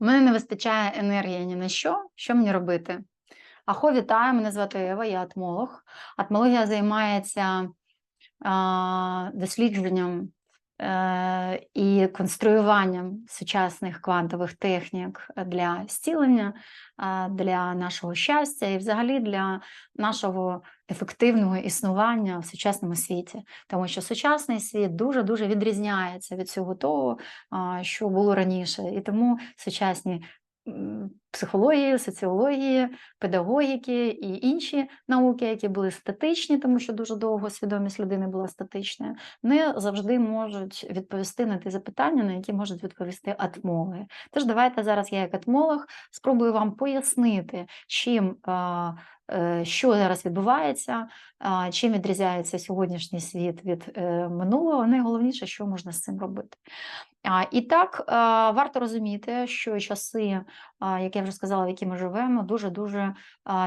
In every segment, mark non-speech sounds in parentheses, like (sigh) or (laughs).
У мене не вистачає енергії ні на що. Що мені робити? Ахо, вітаю, мене звати Ева, я атмолог. Атмологія займається а, дослідженням е, і конструюванням сучасних квантових технік для зцілення, а, для нашого щастя і взагалі для нашого ефективного існування в сучасному світі. Тому що сучасний світ дуже-дуже відрізняється від всього того, що було раніше. І тому сучасні психології, соціології, педагогіки і інші науки, які були статичні, тому що дуже довго свідомість людини була статичною, не завжди можуть відповісти на ті запитання, на які можуть відповісти атмологи. Тож давайте зараз я, як атмолог, спробую вам пояснити, чим. е, Що зараз відбувається, чим відрізняється сьогоднішній світ від е, минулого, найголовніше, що можна з цим робити. І так, варто розуміти, що часи, як я вже сказала, в які ми живемо, дуже-дуже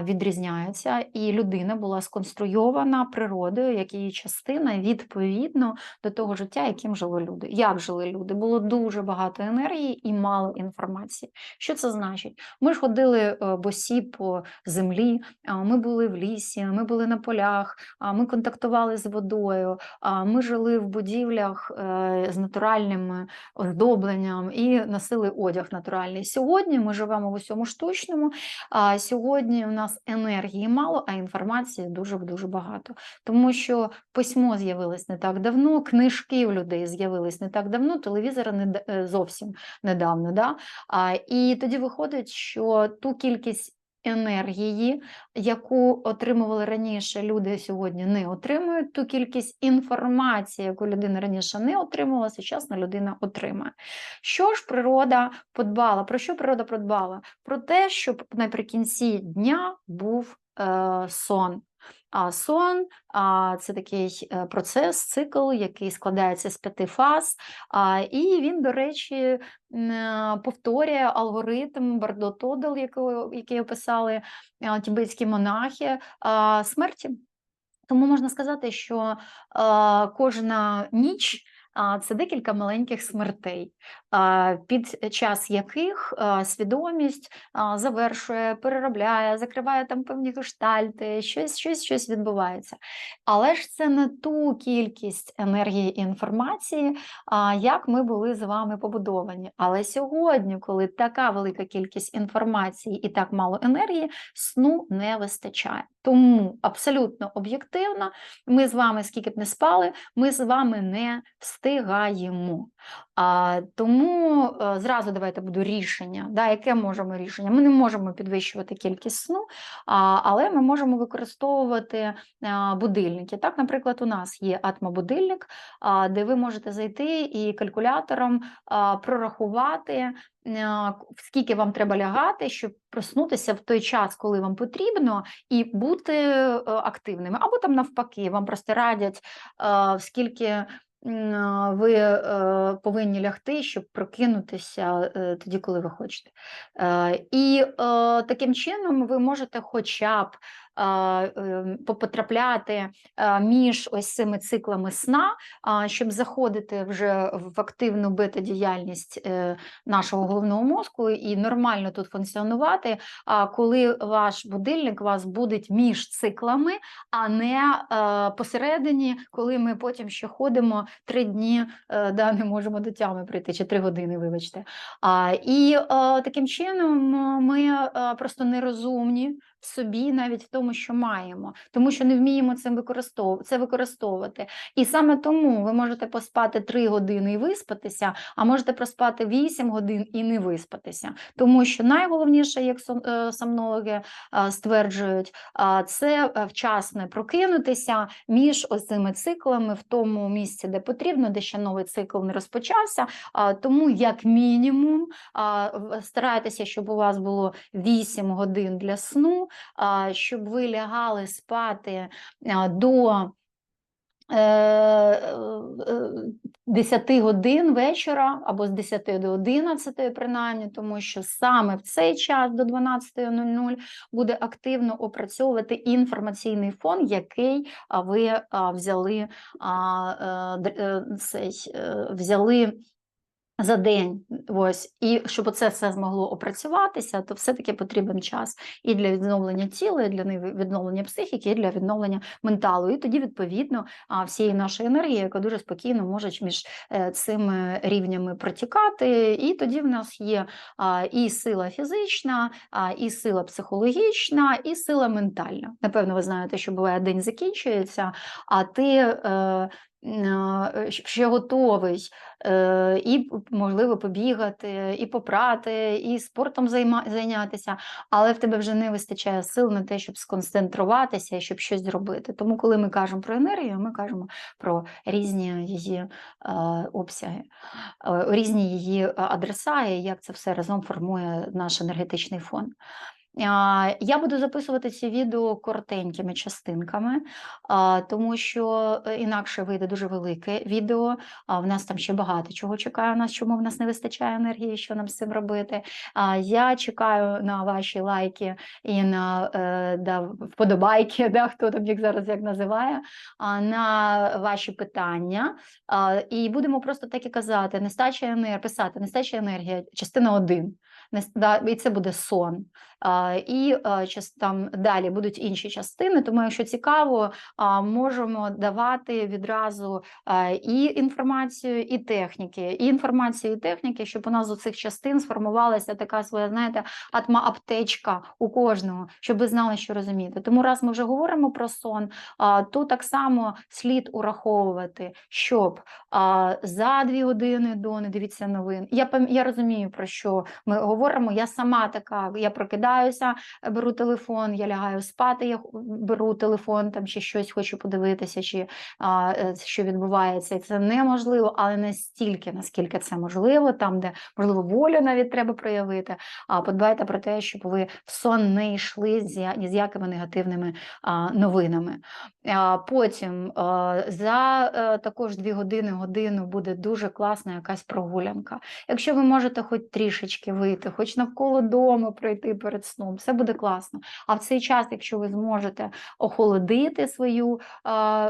відрізняються, і людина була сконструйована природою, як її частина, відповідно до того життя, яким жили люди. Як жили люди? Було дуже багато енергії і мало інформації. Що це значить? Ми ж ходили е, босі по землі, ми були в лісі, ми були на полях, ми контактували з водою, ми жили в будівлях е, з натуральними оздобленням і носили одяг натуральний. Сьогодні ми живемо в усьому штучному, а сьогодні у нас енергії мало, а інформації дуже дуже багато. Тому що письмо з'явилось не так давно, книжки в людей з'явились не так давно, телевізори не е, зовсім недавно. Да? А, і тоді виходить, що ту кількість енергії, яку отримували раніше, люди сьогодні не отримують. Ту кількість інформації, яку людина раніше не отримувала, сучасна людина отримає. Що ж природа подбала? Про що природа подбала? Про те, щоб наприкінці дня був е, сон. А сон це такий е, процес, цикл, який складається з п'яти фаз, і він, до речі, е, повторює алгоритм Бардо Тодел, який, описали тібетські монахи смерті. Тому можна сказати, що кожна ніч це декілька маленьких смертей, під час яких свідомість завершує, переробляє, закриває там певні гештальти, щось, щось, щось відбувається. Але ж це не ту кількість енергії і інформації, як ми були з вами побудовані. Але сьогодні, коли така велика кількість інформації і так мало енергії, сну не вистачає. Тому абсолютно об'єктивно, ми з вами, скільки б не спали, ми з вами не встигаємо. А, тому е, зразу давайте буду рішення. Да, яке можемо рішення? Ми не можемо підвищувати кількість сну, а, але ми можемо використовувати а, будильники. Так, наприклад, у нас є атмобудильник, а, де ви можете зайти і калькулятором а, прорахувати. А, Скільки вам треба лягати, щоб проснутися в той час, коли вам потрібно, і бути е, активними, або там навпаки, вам просто радять, е, скільки ви е, повинні лягти, щоб прокинутися е, тоді, коли ви хочете. Е, І е, таким чином ви можете хоча б потрапляти між ось цими циклами сна, щоб заходити вже в активну бета-діяльність е, нашого головного мозку і нормально тут функціонувати, коли ваш будильник вас будить між циклами, а не е, посередині, коли ми потім ще ходимо три дні, е, да, не можемо до тями прийти, чи три години, вибачте. І е, таким чином е, ми е, просто нерозумні собі, навіть в тому, що маємо, тому що не вміємо цим використовувати, це використовувати. І саме тому ви можете поспати 3 години і виспатися, а можете проспати 8 годин і не виспатися. Тому що найголовніше, як е, сомнологи е, стверджують, це е, вчасно прокинутися між ось цими циклами в тому місці, де потрібно, де ще новий цикл не розпочався. Тому, як мінімум, старайтеся, щоб у вас було 8 годин для сну, щоб ви лягали спати до е, е, 10 годин вечора або з 10 до 11 принаймні, тому що саме в цей час до 12.00 буде активно опрацьовувати інформаційний фон, який ви взяли, е, е, е, взяли за день. Ось, і щоб це все змогло опрацюватися, то все-таки потрібен час і для відновлення тіла, і для відновлення психіки, і для відновлення менталу. І тоді, відповідно, всієї нашої енергії, яка дуже спокійно може між е, цими рівнями протікати. І тоді в нас є і сила фізична, і сила психологічна, і сила ментальна. Напевно, ви знаєте, що буває день закінчується, а ти. Ще готовий е, і можливо побігати, і попрати, і спортом зайнятися, але в тебе вже не вистачає сил на те, щоб сконцентруватися щоб щось зробити. Тому, коли ми кажемо про енергію, ми кажемо про різні її е, обсяги, е, різні її адреса, і як це все разом формує наш енергетичний фон. Я буду записувати ці відео коротенькими частинками, тому що е, інакше вийде дуже велике відео. В нас там ще багато чого чекає нас, чому в нас не вистачає енергії, що нам з цим робити. Я чекаю на ваші лайки і на е, да, вподобайки, (laughs) да, хто там їх зараз як називає, на ваші питання. І будемо просто так і казати: нестача енергії, писати нестача енергія, частина 1. І це буде сон. І а, там далі будуть інші частини. Тому, якщо цікаво, можемо давати відразу і інформацію, і техніки, і інформацію, і техніки, щоб у нас з цих частин сформувалася така своя, знаєте, атма аптечка у кожного, щоб ви знали, що розуміти. Тому раз ми вже говоримо про сон, то так само слід ураховувати, щоб за дві години до не дивіться новин. Я я розумію про що ми говоримо. Я сама така, я прокидаюся, беру телефон, я лягаю спати, я беру телефон, там чи щось хочу подивитися, чи а, е, що відбувається. І це неможливо, але настільки, наскільки це можливо, там, де можливо волю навіть треба проявити. А подбайте про те, щоб ви в сон не йшли з ні з якими негативними а, новинами. А, Потім а, за е, також дві години, годину буде дуже класна якась прогулянка. Якщо ви можете хоч трішечки вийти, хоч навколо дому пройти перед сном, все буде класно. А в цей час, якщо ви зможете охолодити свою е,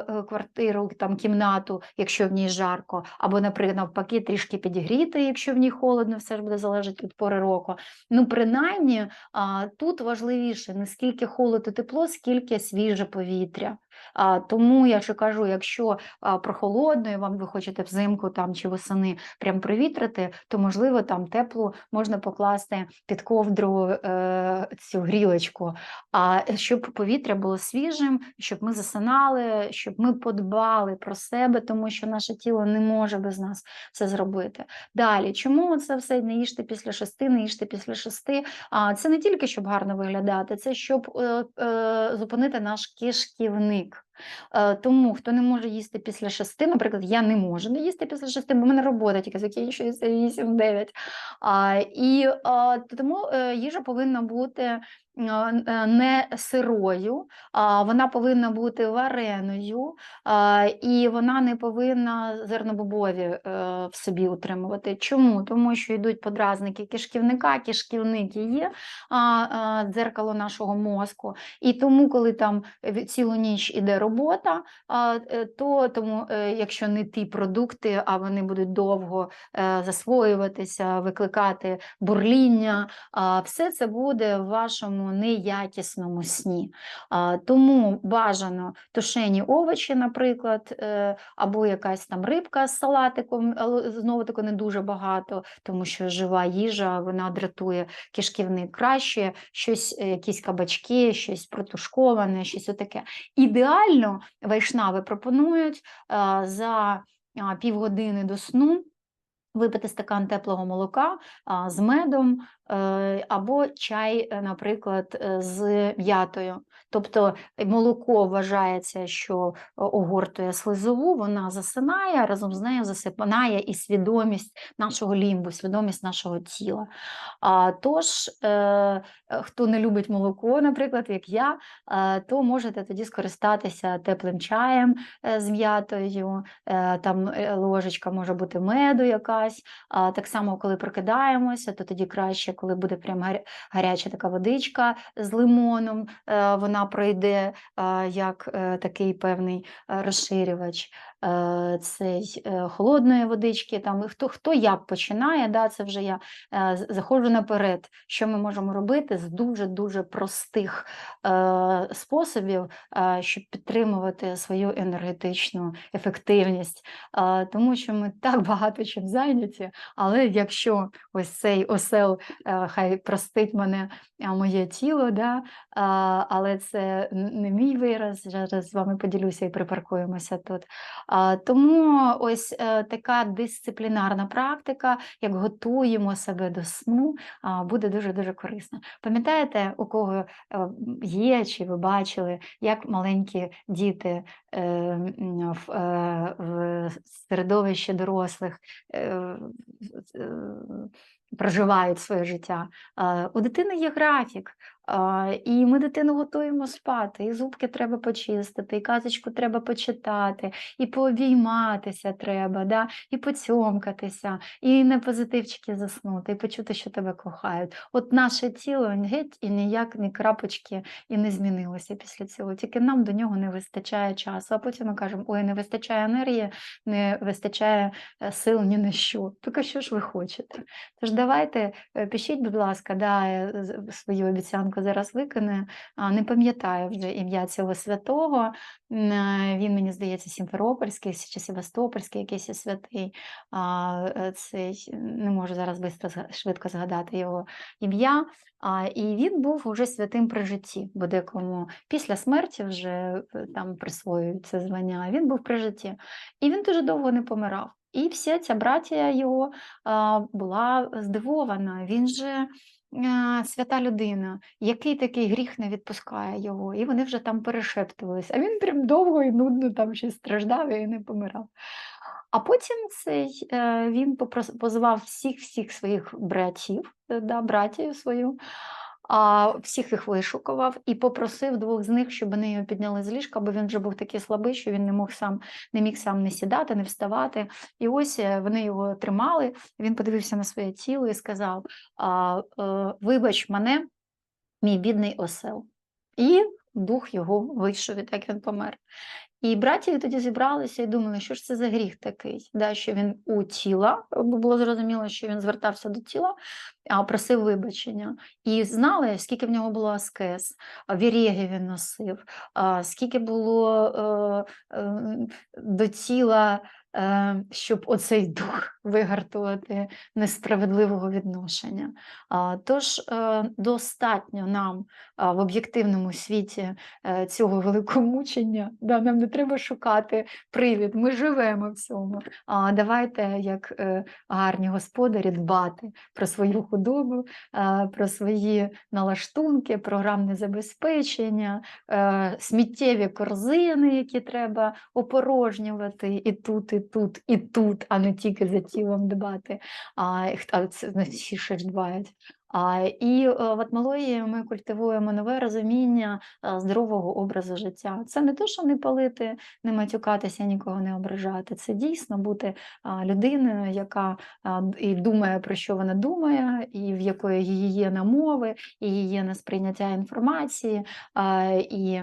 квартиру, там кімнату, якщо в ній жарко, або, наприклад, навпаки, трішки підігріти, якщо в ній холодно, все ж буде залежати від пори року. Ну, принаймні, а, тут важливіше не скільки холод і тепло, скільки свіже повітря. А, тому я ж кажу, якщо прохолодно, і вам ви хочете взимку там чи восени прям привітрити, то можливо там теплу можна покласти під ковдру е, цю грілочку. А щоб повітря було свіжим, щоб ми засинали, щоб ми подбали про себе, тому що наше тіло не може без нас це зробити. Далі, чому це все не їжте після шести, не їжте після шести? А це не тільки щоб гарно виглядати, це щоб е, е, зупинити наш кишківник. Е, Тому хто не може їсти після шести, наприклад, я не можу не їсти після шести, бо в мене робота тільки закінчується 8-9. А, І тому е, їжа повинна бути е, е, не сирою, а вона повинна бути вареною, і вона не повинна зернобобові е, в собі утримувати. Чому? Тому що йдуть подразники кишківника, кишківник є дзеркало нашого мозку. І тому, коли там цілу ніч іде робота, а, е, то тому, е, якщо не ті продукти, а вони будуть довго е, засвоюватися, викликати бурління, все це буде в вашому неякісному сні. Тому бажано тушені овочі, наприклад, або якась там рибка з салатиком, але знову таки не дуже багато, тому що жива їжа вона дратує кишківник краще, щось, якісь кабачки, щось протушковане, щось отаке. Ідеально вайшнави пропонують е, за півгодини до сну випити стакан теплого молока з медом або чай, е, наприклад, е, з м'ятою. Тобто е, молоко вважається, що е, огортує слизову, вона засинає, разом з нею засипає і свідомість нашого лімбу, свідомість нашого тіла. А, Тож, е, е, хто не любить молоко, наприклад, як я, е, то можете тоді скористатися теплим чаєм е, з м'ятою, е, там е, ложечка може бути меду якась. Так само, коли прокидаємося, то тоді краще, коли буде прям гаряча така водичка з лимоном, е, вона пройде е, як е, такий певний розширювач цей холодної водички. Там і хто, хто як починає, да, це вже я заходжу наперед. Що ми можемо робити з дуже дуже простих способів, щоб підтримувати свою енергетичну ефективність, тому що ми так багато чим зайняті. Але якщо ось цей осел, хай простить мене моє тіло, да, але це не мій вираз. Зараз з вами поділюся і припаркуємося тут. Тому ось е, така дисциплінарна практика, як готуємо себе до сну, буде дуже дуже корисна. Пам'ятаєте, у кого е, є чи ви бачили, як маленькі діти е, в, е, в середовищі дорослих е, е, проживають своє життя. Е, У дитини є графік, е, і ми дитину готуємо спати, і зубки треба почистити, і казочку треба почитати, і пообійматися треба, да? і поцьомкатися, і на позитивчики заснути, і почути, що тебе кохають. От наше тіло геть і ніяк ні крапочки і не змінилося після цього. Тільки нам до нього не вистачає часу. А потім ми кажемо, ой, не вистачає енергії, не вистачає е, сил ні на що. Так що ж ви хочете? Тож давайте е, пишіть, будь ласка, да, свою обіцянку зараз виконую. А, Не пам'ятаю вже ім'я цього святого. Він, мені здається, Сімферопольський чи Севастопольський якийсь святий. Е, Цей, не можу зараз швидко згадати його ім'я. І він був уже святим при житті, бо декому після смерті вже е, там присвоюють це звання. Він був при житті. І він дуже довго не помирав. І вся ця братія його була здивована. Він же свята людина, який такий гріх не відпускає його. І вони вже там перешептувались. А він прям довго і нудно там щось страждав і не помирав. А потім цей, е, він позвав всіх всіх своїх братів, е, да, братію свою, а, всіх їх вишукував і попросив двох з них, щоб вони його підняли з ліжка, бо він вже був такий слабий, що він не мог сам, не міг сам не сідати, не вставати. І ось е, вони його тримали. Він подивився на своє тіло і сказав: а, е, Вибач мене, мій бідний осел. І дух його вийшов, і так він помер. І братії тоді зібралися і думали, що ж це за гріх такий, да, що він у тіла, бо було зрозуміло, що він звертався до тіла, а просив вибачення. І знали, скільки в нього було аскез, вірєги він носив, скільки було е, е, до тіла, е, щоб оцей дух вигартувати несправедливого відношення. Тож е, достатньо нам в об'єктивному світі е, цього великомучення, да, нам не треба шукати привід, ми живемо в цьому. Давайте, як е, гарні господарі, дбати про свою худобу, про свої налаштунки, програмне забезпечення, сміттєві корзини, які треба опорожнювати і тут, і тут, і тут, а не тільки за це не всі ще ж дбають. І е, в атмології ми культивуємо нове розуміння е, здорового образу життя. Це не те, що не палити, не матюкатися, нікого не ображати. Це дійсно бути людиною, яка і думає, про що вона думає, і в якої гігієна мови, і гігієна сприйняття інформації, і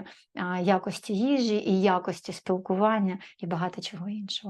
якості їжі, і якості спілкування, і багато чого іншого.